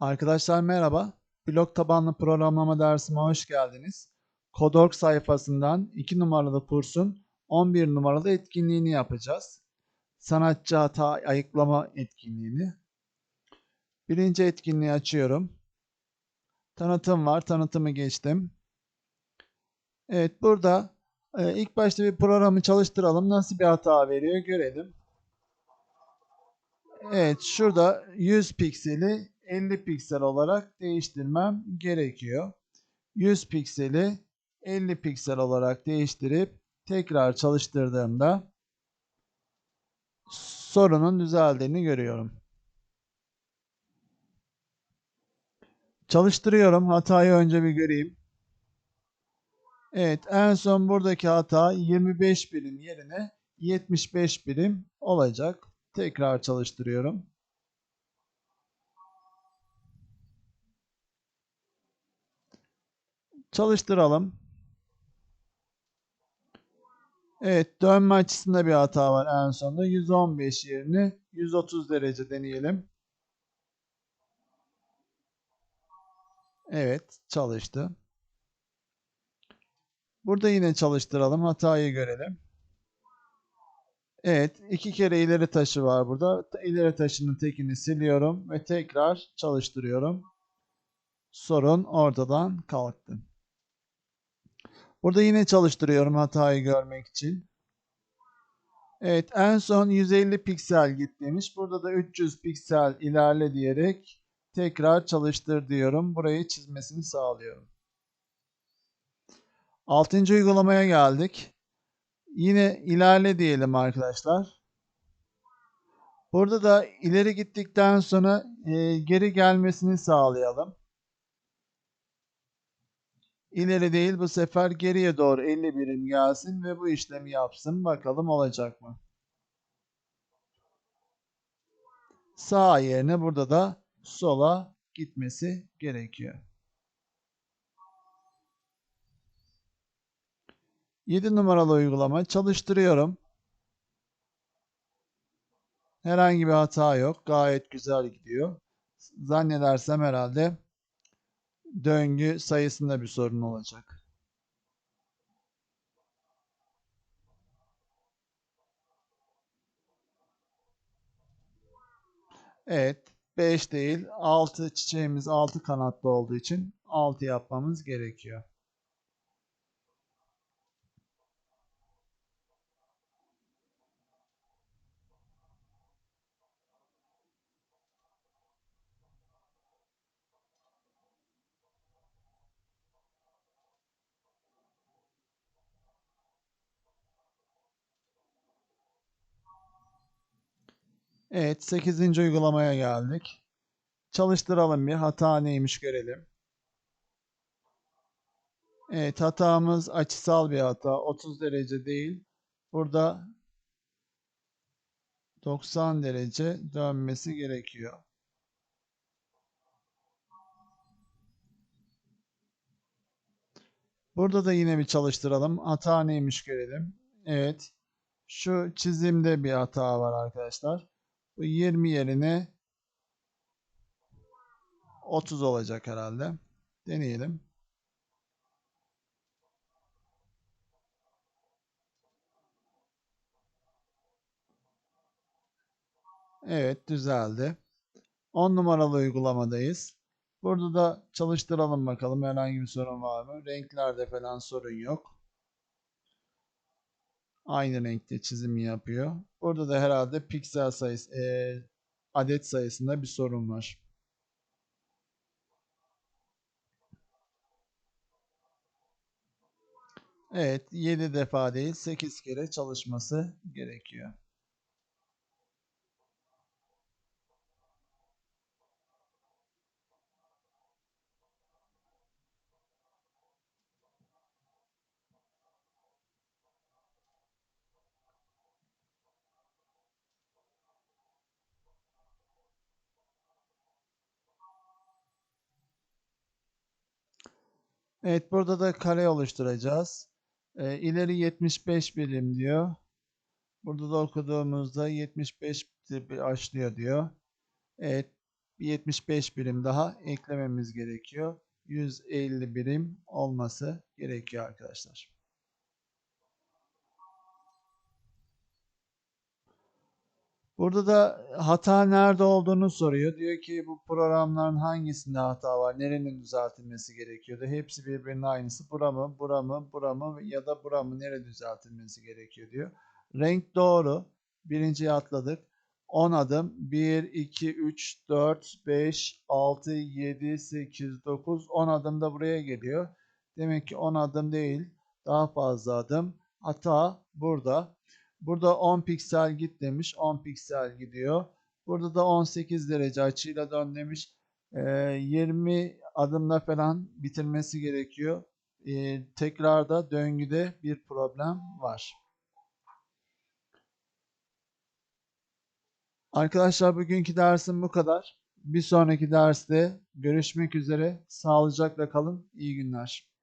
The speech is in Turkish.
Arkadaşlar merhaba. Blok tabanlı programlama dersime hoş geldiniz. Kodorg sayfasından 2 numaralı kursun 11 numaralı etkinliğini yapacağız. Sanatçı hata ayıklama etkinliğini. Birinci etkinliği açıyorum. Tanıtım var. Tanıtımı geçtim. Evet burada e, ilk başta bir programı çalıştıralım. Nasıl bir hata veriyor görelim. Evet şurada 100 pikseli 50 piksel olarak değiştirmem gerekiyor. 100 pikseli 50 piksel olarak değiştirip tekrar çalıştırdığımda sorunun düzeldiğini görüyorum. Çalıştırıyorum. Hatayı önce bir göreyim. Evet en son buradaki hata 25 birim yerine 75 birim olacak. Tekrar çalıştırıyorum. Çalıştıralım. Evet dönme açısında bir hata var en sonunda. 115 yerini 130 derece deneyelim. Evet çalıştı. Burada yine çalıştıralım. Hatayı görelim. Evet iki kere ileri taşı var burada. İleri taşının tekini siliyorum ve tekrar çalıştırıyorum. Sorun ortadan kalktı. Burada yine çalıştırıyorum hatayı görmek için. Evet en son 150 piksel git demiş. Burada da 300 piksel ilerle diyerek tekrar çalıştır diyorum. Burayı çizmesini sağlıyorum. Altıncı uygulamaya geldik. Yine ilerle diyelim arkadaşlar. Burada da ileri gittikten sonra e, geri gelmesini sağlayalım. İleri değil bu sefer geriye doğru 50 birim gelsin ve bu işlemi yapsın. Bakalım olacak mı? Sağ yerine burada da sola gitmesi gerekiyor. 7 numaralı uygulama çalıştırıyorum. Herhangi bir hata yok. Gayet güzel gidiyor. Zannedersem herhalde döngü sayısında bir sorun olacak. Evet. 5 değil. 6 çiçeğimiz 6 kanatlı olduğu için 6 yapmamız gerekiyor. Evet 8. uygulamaya geldik. Çalıştıralım bir hata neymiş görelim. Evet hatamız açısal bir hata. 30 derece değil. Burada 90 derece dönmesi gerekiyor. Burada da yine bir çalıştıralım. Hata neymiş görelim. Evet. Şu çizimde bir hata var arkadaşlar. Bu 20 yerine 30 olacak herhalde. Deneyelim. Evet düzeldi. 10 numaralı uygulamadayız. Burada da çalıştıralım bakalım herhangi bir sorun var mı? Renklerde falan sorun yok. Aynı renkte çizimi yapıyor. Burada da herhalde piksel sayısı, e, adet sayısında bir sorun var. Evet 7 defa değil 8 kere çalışması gerekiyor. Evet burada da kare oluşturacağız. E, ileri 75 birim diyor. Burada da okuduğumuzda 75 başlıyor diyor. Evet bir 75 birim daha eklememiz gerekiyor. 150 birim olması gerekiyor arkadaşlar. Burada da hata nerede olduğunu soruyor. Diyor ki bu programların hangisinde hata var? Nerenin düzeltilmesi gerekiyordu? Hepsi birbirinin aynısı. Bura mı, bura mı, bura mı ya da bura mı? Nere düzeltilmesi gerekiyor diyor. Renk doğru. Birinciyi atladık. 10 adım. 1, 2, 3, 4, 5, 6, 7, 8, 9. 10 adım da buraya geliyor. Demek ki 10 adım değil. Daha fazla adım. Hata burada. Burada 10 piksel git demiş. 10 piksel gidiyor. Burada da 18 derece açıyla dön demiş. Ee, 20 adımda falan bitirmesi gerekiyor. Ee, tekrarda döngüde bir problem var. Arkadaşlar bugünkü dersim bu kadar. Bir sonraki derste görüşmek üzere. Sağlıcakla kalın. İyi günler.